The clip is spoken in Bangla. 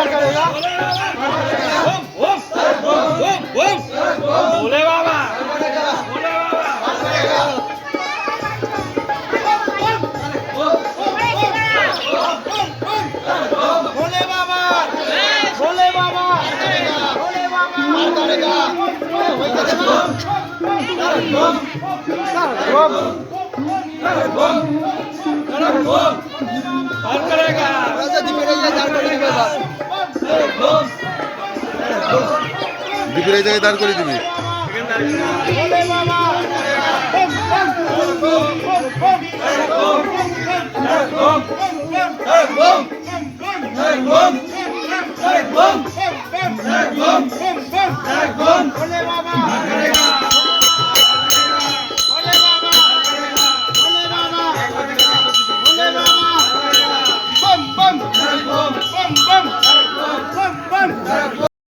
पार करेगा भोले बाबा भोले बाबा भोले बाबा भोले बाबा भोले बाबा पार करेगा বিপুল এই দাঁড় করে দিবি। Oh,